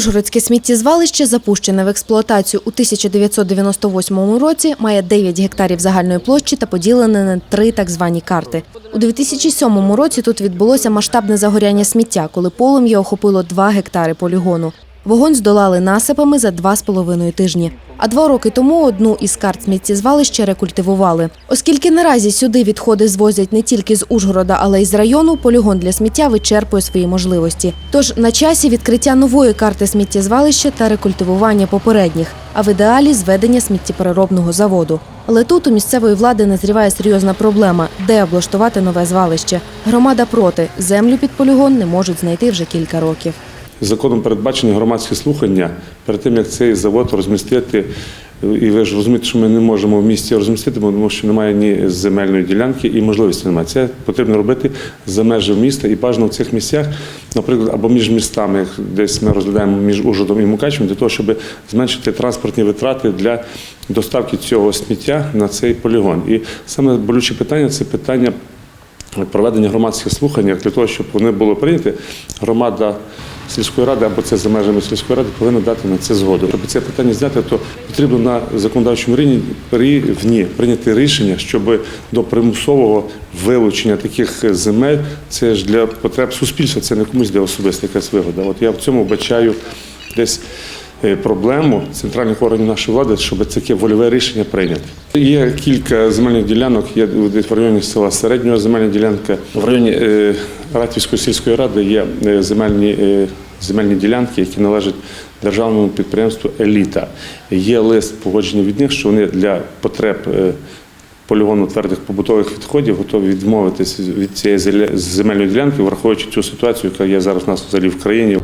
Ужгородське сміттєзвалище, запущене в експлуатацію у 1998 році, має 9 гектарів загальної площі та поділене на три так звані карти. У 2007 році тут відбулося масштабне загоряння сміття, коли полум'я охопило 2 гектари полігону. Вогонь здолали насипами за два з половиною тижні. А два роки тому одну із карт сміттєзвалища рекультивували. Оскільки наразі сюди відходи звозять не тільки з Ужгорода, але й з району, полігон для сміття вичерпує свої можливості. Тож на часі відкриття нової карти сміттєзвалища та рекультивування попередніх, а в ідеалі зведення сміттєпереробного заводу. Але тут у місцевої влади назріває серйозна проблема, де облаштувати нове звалище. Громада проти землю під полігон не можуть знайти вже кілька років. Законом передбачені громадські слухання перед тим, як цей завод розмістити. І ви ж розумієте, що ми не можемо в місті розмістити, тому що немає ні земельної ділянки і можливості немає. Це потрібно робити за межі міста і бажано в цих місцях, наприклад, або між містами, десь ми розглядаємо між Ужгородом і Мукачевом, для того, щоб зменшити транспортні витрати для доставки цього сміття на цей полігон. І саме болюче питання це питання проведення громадських слухань для того, щоб вони були прийняті, громада сільської ради або це за межами сільської ради повинна дати на це згоду. Щоб це питання зняти, то потрібно на законодавчому рівні прийняти рішення, щоб до примусового вилучення таких земель це ж для потреб суспільства, це не комусь для особиста якась вигода. От я в цьому бачаю десь проблему центральних органів нашої влади, щоб таке вольове рішення прийняти. Є кілька земельних ділянок, є в районі села Середнього земельна ділянка. В районі е, Ратвівської сільської ради є е, земельні, е, земельні ділянки, які належать державному підприємству Еліта. Є лист погодження від них, що вони для потреб е, полігону твердих побутових відходів готові відмовитися від цієї земельної ділянки, враховуючи цю ситуацію, яка є зараз у нас взагалі в країні.